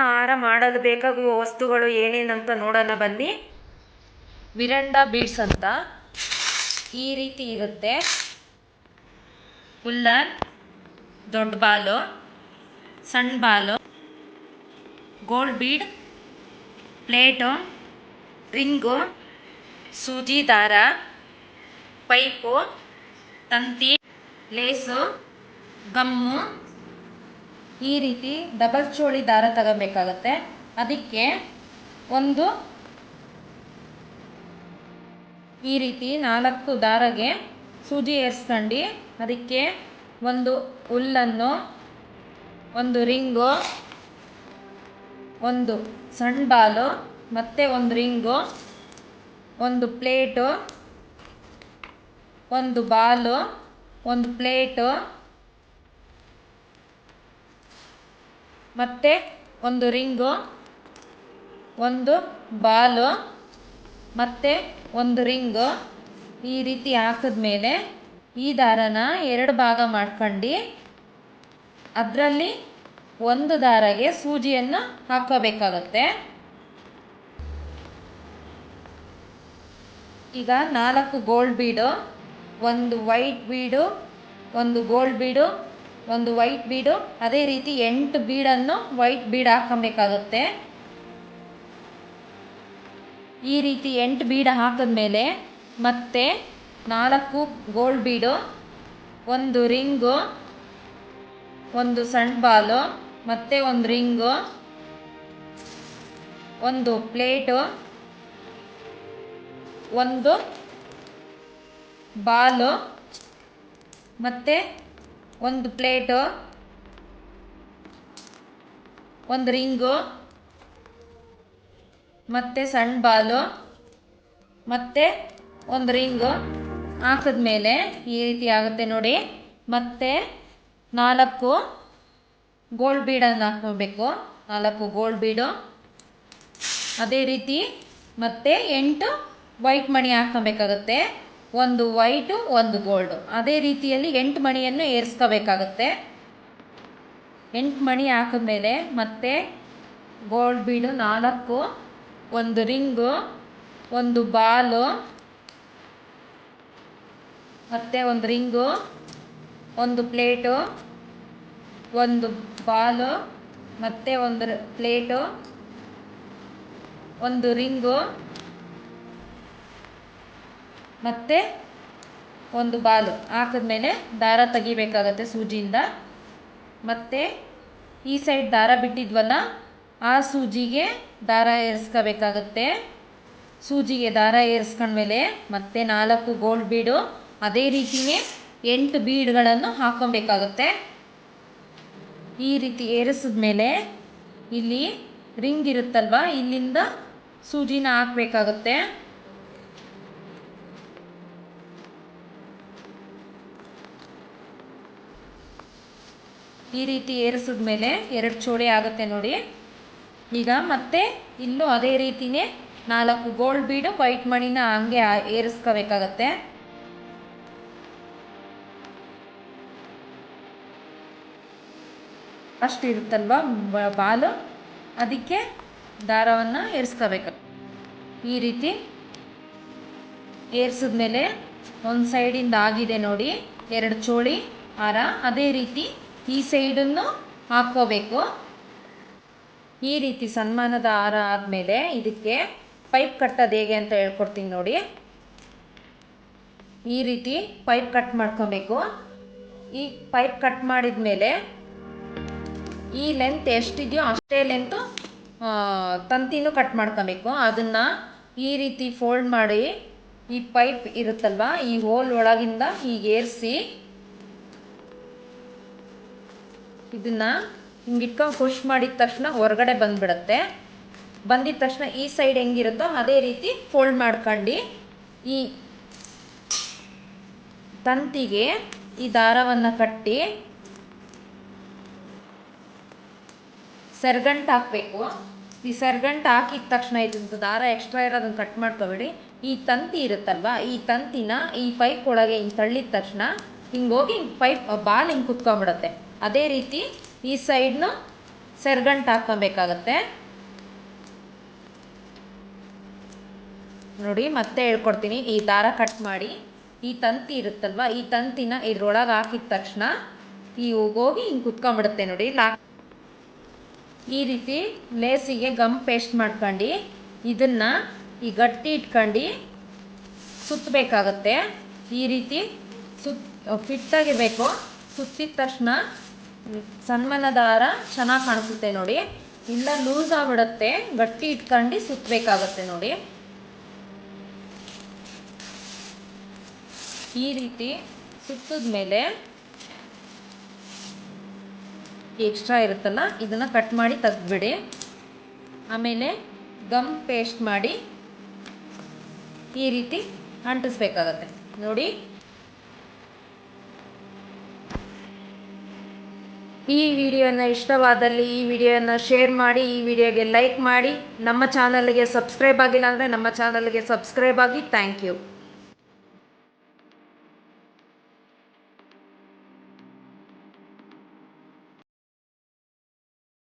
ಹಾರ ಮಾಡಲು ಬೇಕಾಗುವ ವಸ್ತುಗಳು ಏನೇನಂತ ನೋಡೋಣ ಬನ್ನಿ. ವಿರಂಡ ಬೀಡ್ಸ್ ಅಂತ ಈ ರೀತಿ ಇರುತ್ತೆ. ಉಲ್ಲನ್ ದೊಡ್ಡ ಬಾಲು, ಸಣ್ಣ ball, gold bead, plate, ring, ಸೂಜಿ ದಾರ, ಪೈಪು, ತಂತಿ, ಲೇಸು, ಗಮ್ಮು ಈ ರೀತಿ ಡಬಲ್ ಚೋಳಿ ದಾರ ತಗೋಬೇಕಾಗತ್ತೆ. ಅದಕ್ಕೆ ಒಂದು ಈ ರೀತಿ ನಾಲ್ಕು ದಾರಗೆ ಸೂಜಿ ಏರ್ಸ್ಕೊಂಡು, ಅದಕ್ಕೆ ಒಂದು ಹುಲ್ಲನ್ನು, ಒಂದು ರಿಂಗು, ಒಂದು ಸಣ್ಣ ಬಾಲು, ಮತ್ತು ಒಂದು ರಿಂಗು, ಒಂದು ಪ್ಲೇಟು, ಒಂದು ಬಾಲು, ಒಂದು ಪ್ಲೇಟು ಮತ್ತು ಒಂದು ರಿಂಗು, ಒಂದು ಬಾಲು, ಮತ್ತು ಒಂದು ರಿಂಗು. ಈ ರೀತಿ ಹಾಕಿದ್ಮೇಲೆ ಈ ದಾರನ ಎರಡು ಭಾಗ ಮಾಡ್ಕೊಂಡು, ಅದರಲ್ಲಿ ಒಂದು ದಾರಗೆ ಸೂಜಿಯನ್ನು ಹಾಕೋಬೇಕಾಗತ್ತೆ ಈಗ ನಾಲ್ಕು ಗೋಲ್ಡ್ ಬೀಡು ಒಂದು ವೈಟ್ ಬೀಡು ಒಂದು ಗೋಲ್ಡ್ ಬೀಡು ಒಂದು ವೈಟ್ ಬೀಡು ಅದೇ ರೀತಿ ಎಂಟು ಬೀಡನ್ನು ವೈಟ್ ಬೀಡ್ ಹಾಕೊಬೇಕಾಗುತ್ತೆ. ಈ ರೀತಿ ಎಂಟು ಬೀಡ ಹಾಕಿದ್ಮೇಲೆ ಮತ್ತೆ ನಾಲ್ಕು ಗೋಲ್ಡ್ ಬೀಡು ಒಂದು ರಿಂಗು ಒಂದು ಸಣ್ಣ ಬಾಲು ಮತ್ತೆ ಒಂದು ರಿಂಗು ಒಂದು ಪ್ಲೇಟು ಒಂದು ಬಾಲು ಮತ್ತು ಒಂದು ಪ್ಲೇಟು, ಒಂದು ರಿಂಗು, ಮತ್ತು ಸಣ್ಣ ಬಾಲು, ಮತ್ತು ಒಂದು ರಿಂಗು ಹಾಕಿದ್ಮೇಲೆ ಈ ರೀತಿ ಆಗುತ್ತೆ ನೋಡಿ. ಮತ್ತು ನಾಲ್ಕು ಗೋಲ್ಡ್ ಬೀಡನ್ನು ಹಾಕ್ಕೋಬೇಕು. ನಾಲ್ಕು ಗೋಲ್ಡ್ ಬೀಡು ಅದೇ ರೀತಿ ಮತ್ತು ಎಂಟು ವೈಟ್ ಮಣಿ ಹಾಕ್ಕೊಬೇಕಾಗತ್ತೆ. ಒಂದು ವೈಟು, ಒಂದು ಗೋಲ್ಡು. ಅದೇ ರೀತಿಯಲ್ಲಿ ಎಂಟು ಮಣಿಯನ್ನು ಏರಿಸ್ಕೋಬೇಕಾಗತ್ತೆ. ಎಂಟು ಮಣಿ ಹಾಕಿದ್ಮೇಲೆ ಮತ್ತೆ ಗೋಲ್ಡ್ ಬೀಡು ನಾಲ್ಕು, ಒಂದು ರಿಂಗು, ಒಂದು ಬಾಲು, ಮತ್ತು ಒಂದು ರಿಂಗು, ಒಂದು ಪ್ಲೇಟು, ಒಂದು ಬಾಲು, ಮತ್ತು ಒಂದು ಪ್ಲೇಟು, ಒಂದು ರಿಂಗು ಮತ್ತು ಒಂದು ಬಾಲು ಹಾಕಿದ್ಮೇಲೆ ದಾರ ತೆಗಿಬೇಕಾಗತ್ತೆ ಸೂಜಿಯಿಂದ. ಮತ್ತು ಈ ಸೈಡ್ ದಾರ ಬಿಟ್ಟಿದ್ವಲ್ಲ, ಆ ಸೂಜಿಗೆ ದಾರ ಏರಿಸ್ಕೋಬೇಕಾಗತ್ತೆ. ಸೂಜಿಗೆ ದಾರ ಏರಿಸ್ಕೊಂಡ್ಮೇಲೆ ಮತ್ತೆ ನಾಲ್ಕು ಗೋಲ್ಡ್ ಬೀಡು ಅದೇ ರೀತಿಯೇ ಎಂಟು ಬೀಡ್ಗಳನ್ನು ಹಾಕೊಬೇಕಾಗತ್ತೆ ಈ ರೀತಿ ಏರಿಸಿದ್ಮೇಲೆ ಇಲ್ಲಿ ರಿಂಗ್ ಇರುತ್ತಲ್ವ, ಇಲ್ಲಿಂದ ಸೂಜಿನ ಹಾಕಬೇಕಾಗತ್ತೆ. ಈ ರೀತಿ ಏರಿಸಿದ್ಮೇಲೆ ಎರಡು ಚೋಳಿ ಆಗುತ್ತೆ ನೋಡಿ. ಈಗ ಮತ್ತೆ ಇಲ್ಲೂ ಅದೇ ರೀತಿಯೇ ನಾಲ್ಕು ಗೋಲ್ಡ್ ಬೀಡು ವೈಟ್ ಮಣಿನ ಹಂಗೆ ಏರಿಸ್ಕೋಬೇಕಾಗತ್ತೆ. ಅಷ್ಟು ಇರುತ್ತಲ್ವ ಬಾಲು? ಅದಕ್ಕೆ ದಾರವನ್ನು ಏರಿಸ್ಕೋಬೇಕು. ಈ ರೀತಿ ಏರಿಸಿದ್ಮೇಲೆ ಒಂದು ಸೈಡಿಂದ ಆಗಿದೆ ನೋಡಿ. ಎರಡು ಚೋಳಿ ಹಾರ ಅದೇ ರೀತಿ ಈ ಸೈಡನ್ನು ಹಾಕ್ಕೋಬೇಕು. ಈ ರೀತಿ ಸನ್ಮಾನದ ಹಾರ ಆದಮೇಲೆ ಇದಕ್ಕೆ ಪೈಪ್ ಕಟ್ಟೋದು ಹೇಗೆ ಅಂತ ಹೇಳ್ಕೊಡ್ತೀನಿ ನೋಡಿ. ಈ ರೀತಿ ಪೈಪ್ ಕಟ್ ಮಾಡ್ಕೋಬೇಕು. ಈ ಪೈಪ್ ಕಟ್ ಮಾಡಿದ ಮೇಲೆ ಈ ಲೆಂತ್ ಎಷ್ಟಿದೆಯೋ ಅಷ್ಟೇ ಲೆಂತು ತಂತಿನೂ ಕಟ್ ಮಾಡ್ಕೋಬೇಕು. ಅದನ್ನು ಈ ರೀತಿ ಫೋಲ್ಡ್ ಮಾಡಿ ಈ ಪೈಪ್ ಇರುತ್ತಲ್ವ, ಈ ಹೋಲ್ ಒಳಗಿಂದ ಹೀಗೆ ಇದನ್ನು ಹಿಂಗೆ ಇಟ್ಕೊಂಡು ಪುಷ್ ಮಾಡಿದ ತಕ್ಷಣ ಹೊರಗಡೆ ಬಂದುಬಿಡತ್ತೆ. ಬಂದಿದ ತಕ್ಷಣ ಈ ಸೈಡ್ ಹೆಂಗಿರುತ್ತೋ ಅದೇ ರೀತಿ ಫೋಲ್ಡ್ ಮಾಡ್ಕೊಂಡು. ಈ ತಂತಿಗೆ ಈ ದಾರವನ್ನು ಕಟ್ಟಿ ಸೆರ್ಗಂಟು ಹಾಕಬೇಕು. ಈ ಸೆರ್ಗಂಟು ಹಾಕಿದ ತಕ್ಷಣ ಇದ್ರದ್ದು ದಾರ ಎಕ್ಸ್ಟ್ರಾ ಇರೋದನ್ನು ಕಟ್ ಮಾಡ್ಕೊಬೇಡಿ. ಈ ತಂತಿ ಇರುತ್ತಲ್ವ, ಈ ತಂತಿನ ಈ ಪೈಪ್ ಒಳಗೆ ಹಿಂಗೆ ತಳ್ಳಿದ ತಕ್ಷಣ ಹಿಂಗೆ ಹೋಗಿ ಪೈಪ್ ಬಾಲ್ ಹಿಂಗೆ ಕುತ್ಕೊಂಡ್ಬಿಡತ್ತೆ. ಅದೇ ರೀತಿ ಈ ಸೈಡ್ನು ಸೆರ್ಗಂಟು ಹಾಕ್ಕೊಬೇಕಾಗತ್ತೆ. ನೋಡಿ, ಮತ್ತೆ ಹೇಳ್ಕೊಡ್ತೀನಿ. ಈ ದಾರ ಕಟ್ ಮಾಡಿ, ಈ ತಂತಿ ಇರುತ್ತಲ್ವ, ಈ ತಂತಿನ ಇದ್ರೊಳಗೆ ಹಾಕಿದ ತಕ್ಷಣ ಈ ಹೋಗಿ ಹಿಂಗೆ ಕುತ್ಕೊಂಡ್ಬಿಡುತ್ತೆ ನೋಡಿ. ಲಾ ಈ ರೀತಿ ಲೇಸಿಗೆ ಗಮ್ ಪೇಸ್ಟ್ ಮಾಡ್ಕೊಂಡು, ಇದನ್ನು ಈ ಗಟ್ಟಿ ಇಟ್ಕೊಂಡು ಸುತ್ತಬೇಕಾಗತ್ತೆ ಈ ರೀತಿ ಸುತ್ತ ಫಿಟ್ಟಾಗಿರಬೇಕು. ಸುತ್ತಿದ ತಕ್ಷಣ ಸನ್ಮನ ದಾರ ಚೆನ್ನಾಗಿ ಕಾಣಿಸುತ್ತೆ ನೋಡಿ. ಇಲ್ಲ ಲೂಸ್ ಆಗಿಬಿಡುತ್ತೆ. ಗಟ್ಟಿ ಇಟ್ಕೊಂಡು ಸುತ್ತಬೇಕಾಗತ್ತೆ ನೋಡಿ. ಈ ರೀತಿ ಸುತ್ತಿದ್ಮೇಲೆ ಎಕ್ಸ್ಟ್ರಾ ಇರುತ್ತಲ್ಲ, ಇದನ್ನು ಕಟ್ ಮಾಡಿ ತೆಗೆದ್ಬಿಡಿ. ಆಮೇಲೆ ಗಮ್ ಪೇಸ್ಟ್ ಮಾಡಿ ಈ ರೀತಿ ಅಂಟಿಸ್ಬೇಕಾಗತ್ತೆ. ನೋಡಿ ಈ ವಿಡಿಯೋನ ಇಷ್ಟವಾದಲ್ಲಿ ಈ ವಿಡಿಯೋನ ಶೇರ್ ಮಾಡಿ, ಈ ವಿಡಿಯೋಗೆ ಲೈಕ್ ಮಾಡಿ. ನಮ್ಮ ಚಾನಲ್ಗೆ ಸಬ್ಸ್ಕ್ರೈಬ್ ಆಗಿಲ್ಲ ಅಂದರೆ ನಮ್ಮ ಚಾನಲ್ಗೆ ಸಬ್ಸ್ಕ್ರೈಬ್ ಆಗಿ. Thank you.